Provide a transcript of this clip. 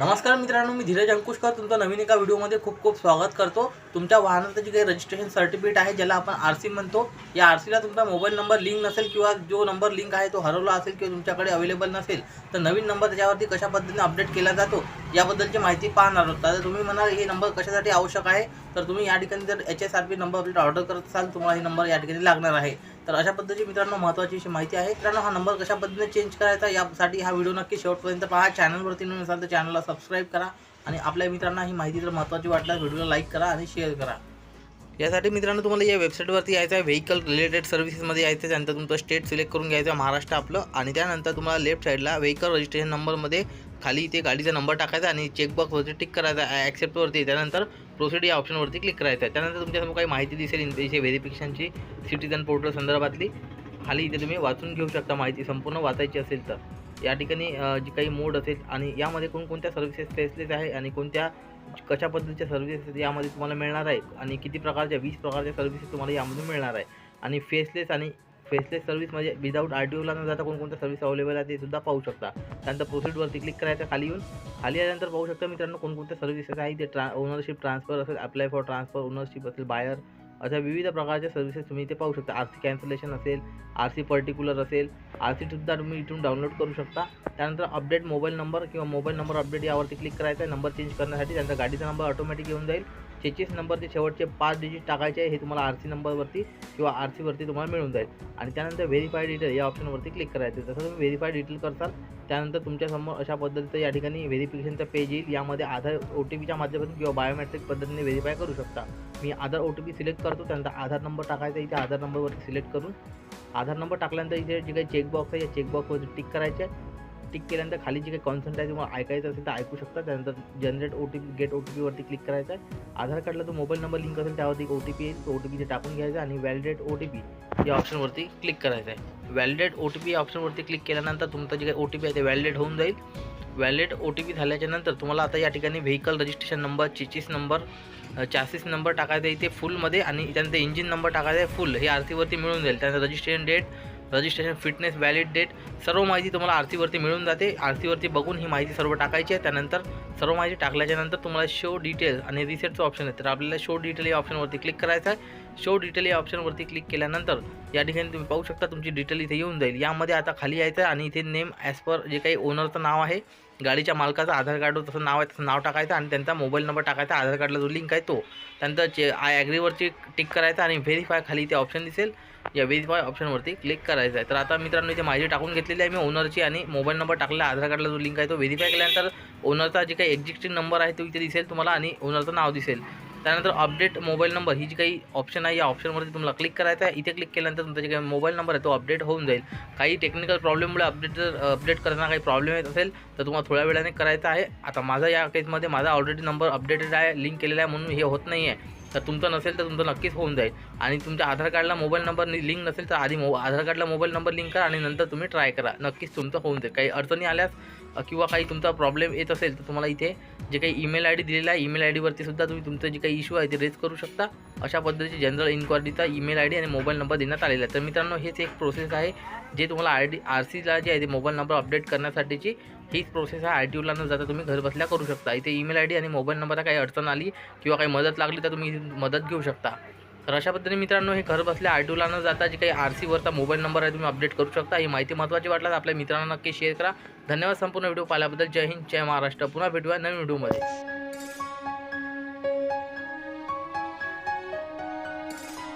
नमस्कार मित्रांनो मी धीरज अंकुशकर. तुमचं नवीन एका व्हिडिओमध्ये खूप खूप स्वागत करतो. तुमच्या वाहनाचं जे काही रजिस्ट्रेशन सर्टिफिकेट आहे ज्याला आपण आर सी म्हणतो. या आर सीला तुमचा मोबाईल नंबर लिंक नसेल किंवा जो नंबर लिंक आहे तो हरवला असेल किंवा तुमच्याकडे अवेलेबल नसेल तर नवीन नंबर त्याच्यावरती कशा पद्धतीने अपडेट केला जातो याबद्दलची माहिती पाहणार आहोत. तर तुम्ही म्हणाल हे नंबर कशासाठी आवश्यक आहे? तर तुम्ही या ठिकाणी जर H S R P number update order करत असाल तुम्हाला हे नंबर या ठिकाणी लागणार आहे. तर अशा पद्धतीची मित्रांनो महत्त्वाची अशी माहिती आहे. मित्रांनो हा नंबर कशा पद्धतीने चेंज करायचा यासाठी हा व्हिडिओ नक्की शेवटपर्यंत पहा. चॅनलवरती नवीन असाल तर चॅनलला सबस्क्राईब करा. आणि आपल्या मित्रांना ही माहिती जर महत्त्वाची वाटल्यास व्हिडिओला लाईक करा आणि शेअर करा. यासाठी मित्रांनो तुम्हाला या वेबसाईटवरती यायचं आहे. व्हेकल रिलेटेड सर्व्हिसेसमध्ये यायचं आहे. त्यानंतर तुमचं स्टेट सिलेक्ट करून घ्यायचं आहे. महाराष्ट्र आपलं. आणि त्यानंतर तुम्हाला लेफ्ट साईडला व्हेकल रजिस्ट्रेशन नंबरमध्ये खाली इथे गाडीचा नंबर टाकायचा आणि चेकबॉक्सवरती टिक करायचा ॲक्सेप्टवरती. त्यानंतर प्रोसिड या ऑप्शनवरती क्लिक करायचं. आहे त्यानंतर तुमच्यासमोर काही माहिती दिसेल इथे व्हेरिफिकेशनची सिटीजन पोर्टल संदर्भातली. खाली इथे तुम्ही वाचून घेऊ शकता माहिती संपूर्ण वाचायची असेल तर. या ठिकाणी जी काही मोड असेल आणि यामध्ये कोणकोणत्या सर्व्हिसेस फेसलेस आहे आणि कोणत्या कशा पद्धतीच्या सर्व्हिसेस यामध्ये तुम्हाला मिळणार आहे आणि किती प्रकारच्या वीस प्रकारच्या सर्व्हिसेस तुम्हाला यामधून मिळणार आहे. आणि फेसलेस आणि फेसलेस सर्व्हिस म्हणजे विदाऊट आर टी ओला न जाता कोणकोणत्या सर्व्हिस अवेलेबल आहे ते सुद्धा पाहू शकता. त्यानंतर प्रोसिडवरती क्लिक करायचं खाली येऊन. खाली आल्यानंतर पाहू शकता मित्रांनो कोणकोणत्या सर्व्हिसेस आहे ते ट्रा ओनरशिप ट्रान्सफर असेल अप्लाय फॉर ट्रान्सफर ओनरशिप असेल बायर अशा विविध प्रकारच्या सर्व्हिसेस तुम्ही इथे पाहू शकता. आर सी कॅन्सलेशन असेल आर सी पर्टिक्युलर असेल आर सीसुद्धा तुम्ही इथून डाउनलोड करू शकता. त्यानंतर अपडेट मोबाईल नंबर किंवा मोबाईल नंबर अपडेट यावरती क्लिक करायचं आहे. नंबर चेंज करण्यासाठी त्यानंतर गाडीचा नंबर ऑटोमॅटिक येऊन जाईल. चेचेस नंबरचे शेवटचे पाच डिजिट टाकायचे हे तुम्हाला आर सी नंबरवरती किंवा आर सीवरती तुम्हाला मिळून जाईल. आणि त्यानंतर व्हेरीफाय डिटेल या ऑप्शनवरती क्लिक करायचं. जसं तुम्ही व्हेरीफाय डिटेल करताल त्यानंतर तुमच्यासमोर अशा पद्धतीचं या ठिकाणी व्हेरिफिकेशनचं पेज येईल. यामध्ये आधार ओ टी पीच्या माध्यमातून किंवा बायोमेट्रिक पद्धतीने व्हेरीफाय करू शकता. मी Aadhaar O T P select करतो त्यानंतर आधार नंबर टाकायचा इथे आधार नंबरवरती सिलेक्ट करून. आधार नंबर टाकल्यानंतर इथे जे काही चेकबॉक्स आहे या चेकबॉक्सवरती टिक करायचे. आहे टिक केल्यानंतर खाली जे काही कॉन्संट आहे तुम्हाला ऐकायचं असेल तर ऐकू शकता. त्यानंतर generate O T P get O T पीवरती click करायचं आहे. आधार कार्डला जो मोबाईल नंबर लिंक असेल त्यावरती एक ओ टी पी येईल तो ओ टी पी टाकून घ्यायचा आणि व्हॅलिडेट ओ टी पी या ऑप्शनवरती क्लिक करायचं आहे. व्हॅलिडेट ओ टी पी या ऑप्शनवरती क्लिक केल्यानंतर तुमचं जे काही ओ टी पी आहे ते व्हॅलिडेट होऊन जाईल. व्हॅलिड ओ टी पी झाल्याच्यानंतर तुम्हाला आता या ठिकाणी vehicle registration number चिचीस number chassis number टाकायचा आहे इथे फुलमध्ये आणि त्यानंतर इंजिन नंबर टाकायचा आहे फुल हे आरतीवरती मिळून जाईल. त्यानंतर registration date registration fitness valid date सर्व माहिती तुम्हाला आरतीवरती मिळून जाते. आरतीवरती बघून ही माहिती सर्व टाकायची आहे. त्यानंतर सर्व माहिती टाकल्याच्यानंतर तुम्हाला शो डिटेल आणि रिसेटचं ऑप्शन आहे तर आपल्याला शो डिटेल या ऑप्शनवरती क्लिक करायचं आहे. शो डिटेल या ऑप्शनवरती क्लिक केल्यानंतर या ठिकाणी तुम्ही पाहू शकता तुमची डिटेल इथे येऊन जाईल. यामध्ये आता खाली यायचं आहे आणि इथे नेम ॲज पर जे काही ओनरचं नाव आहे गाडीच्या मालकाचं आधार कार्डवर तसं नाव आहे तसं नाव टाकायचं आणि त्यांचा मोबाईल नंबर टाकायचा. आधार कार्डला जो लिंक आहे तो. त्यानंतर चे आय ॲग्रीवरती टिक करायचा आणि व्हेरीफाय खाली ते ऑप्शन दिसेल. या व्हेरीफाय ऑप्शनवरती क्लिक करायचं आहे. तर आता मित्रांनो इथे माहिती टाकून घेतलेली आहे मी ओनरची आणि मोबाईल नंबर टाकला आधार कार्डला जो लिंक आहे तो व्हेरीफाय केल्यानंतर ओनरचा जे काही एक्झिस्टिंग नंबर आहे तो इथे दिसेल तुम्हाला आणि ओनरचं नाव दिसेल. त्यानंतर अपडेट मोबाईल नंबर ही जी काही ऑप्शन आहे या ऑप्शनवरती तुम्हाला क्लिक करायचं आहे. इथे क्लिक केल्यानंतर तुमचा जे काही मोबाईल नंबर आहे तो अपडेट होऊन जाईल. काही टेक्निकल प्रॉब्लेममुळे अपडेट जर अपडेट करताना काही प्रॉब्लेम येत असेल तर तुम्हाला थोड्या वेळाने करायचं आहे. आता माझा या केसमध्ये माझा ऑलरेडी नंबर अपडेटेड आहे लिंक केलेला आहे म्हणून हे होत नाही आहे तर तुमचं नसेल तर तुमचं नक्कीच होऊन जाईल. आणि तुमच्या आधार कार्डला मोबाईल नंबर लिंक नसेल तर आधी मो आधार कार्डला मोबाईल नंबर लिंक करा आणि नंतर तुम्ही ट्राय करा. नक्कीच तुमचं होऊन जाईल. काही अडचणी आल्यास किंवा काही तुमचा प्रॉब्लेम येत असेल तर तुम्हाला इथे जे काही ईमेल आय डी दिलेला आहे ईमेल आय डीवरती सुद्धा तुम्ही तुमचं जे काही इश्यू आहे ते रेज करू शकता. अशा पद्धतीची जनरल इन्क्वायरीचा ईमेल आय डी आणि मोबाईल नंबर देण्यात आलेला आहे. तर मित्रांनो हेच एक प्रोसेस आहे जे तुम्हाला आय डी आर सीला जे आहे ते मोबाईल नंबर अपडेट करण्यासाठीची हीच प्रोसेस आहे आय टी ओला न जाता तुम्ही घरबसल्या करू शकता. इथे ईमेल आय डी आणि मोबाईल नंबरला काही अडचण आली किंवा काही मदत लागली तर तुम्ही मदत घेऊ शकता. तर अशा पद्धतीने मित्रांनो हे घर बसल्या आय टी ओला न जाता जे काही आर सीवरचा मोबाईल नंबर आहे तुम्ही अपडेट करू शकता. ही माहिती महत्त्वाची वाटल्यास आपल्या मित्रांना नक्की शेअर करा. धन्यवाद संपूर्ण व्हिडिओ पाहिल्याबद्दल. जय हिंद जय महाराष्ट्र. पुन्हा भेटूया नवीन व्हिडिओमध्ये